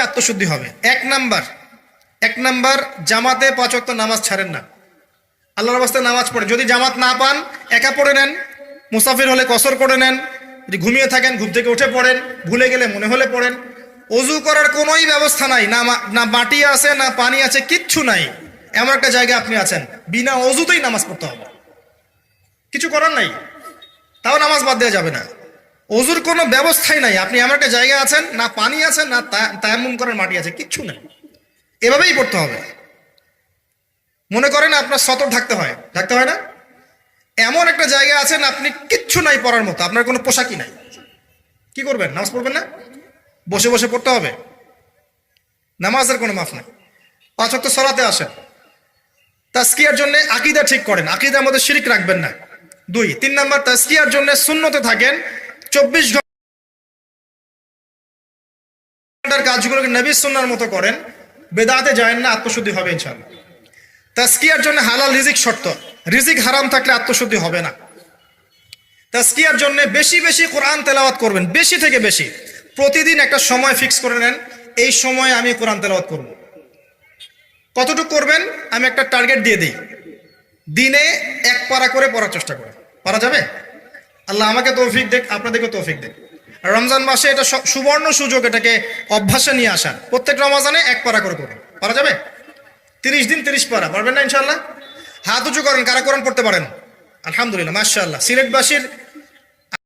আত্মশুদ্ধি হবে। এক নাম্বার এক নাম্বার, জামাতে পাঁচ ওয়াক্ত নামাজ ছাড়েন না। আল্লাহর অবস্থায় নামাজ পড়ে। যদি জামাত না পান, একা পড়ে নেন, মুসাফির হলে কসর করে নেন, যদি ঘুমিয়ে থাকেন, ঘুম থেকে উঠে পড়েন, ভুলে গেলে মনে হলে পড়েন, অজু করার কোনোই ব্যবস্থা নাই, না না মাটি আছে, না পানি আছে, কিচ্ছু নাই। এমন একটা জায়গায় আপনি আছেন। বিনা অজুতেই নামাজ পড়তে হবে। কিছু করার নাই। তাও নামাজ বাদ দেওয়া যাবে না। অজুর কোনো ব্যবস্থাই নাই। আপনি এমন একটা জায়গায় আছেন, না পানি আছে, না তায়াম্মুম করার মাটি আছে, কিচ্ছু নেই। এভাবেই পড়তে হবে। মনে করেন আপনার সতর থাকতে হয়। থাকতে হয় না? এমন একটা জায়গা আছেন, আপনি কিচ্ছু নাই পড়ার মতো। আপনার কোনো পোশাকই নাই। কি করবেন? নামাজ পড়বেন না? বসে বসে পড়তে হবে। নামাজের কোনো মাফ নাই। পাঁচ অক্ট সরাতে আসেন। তাস্কিয়ার জন্য আকিদা ঠিক করেন। আকিদার মধ্যে শিরিক রাখবেন না। দুই, তিন নাম্বার তাস্কিয়ার জন্য শূন্যতে থাকেন। চব্বিশ ঘণ্টার কাজগুলোকে নবী সুন্নার মতো করেন, বেদাতে যায় না, আত্মশুদ্ধি হবে ইনশাল্লাহ তাস্কিয়ার জন্য হালাল রিজিক শর্ত। রিজিক হারাম থাকলে আত্মশুদ্ধি হবে না। তাস্কিয়ার জন্য বেশি বেশি কোরআন তেলাওয়াত করবেন, বেশি থেকে বেশি। প্রতিদিন একটা সময় ফিক্স করে নেন, এই সময়ে আমি কোরআন তেলাওয়াত করব। কতটুকু করবেন? আমি একটা টার্গেট দিয়ে দিই। দিনে এক পারা করে পড়ার চেষ্টা করেন পারা যাবে? আল্লাহ আমাকে তৌফিক দেখ, আপনাদেরকে তৌফিক দেখ। রমজান মাসে এটা সুবর্ণ সুযোগ এটাকে অভ্যাসে নিয়ে আসার প্রত্যেক রমজানে এক পারা করে করবেন পারা যাবে? তিরিশ দিন তিরিশ পারা। পারবেন না ইনশাল্লাহ হাত উঁচু করেন, কারা করেন পড়তে পারেন? আলহামদুলিল্লাহ, মাশাআল্লাহ। সিলেটবাসীর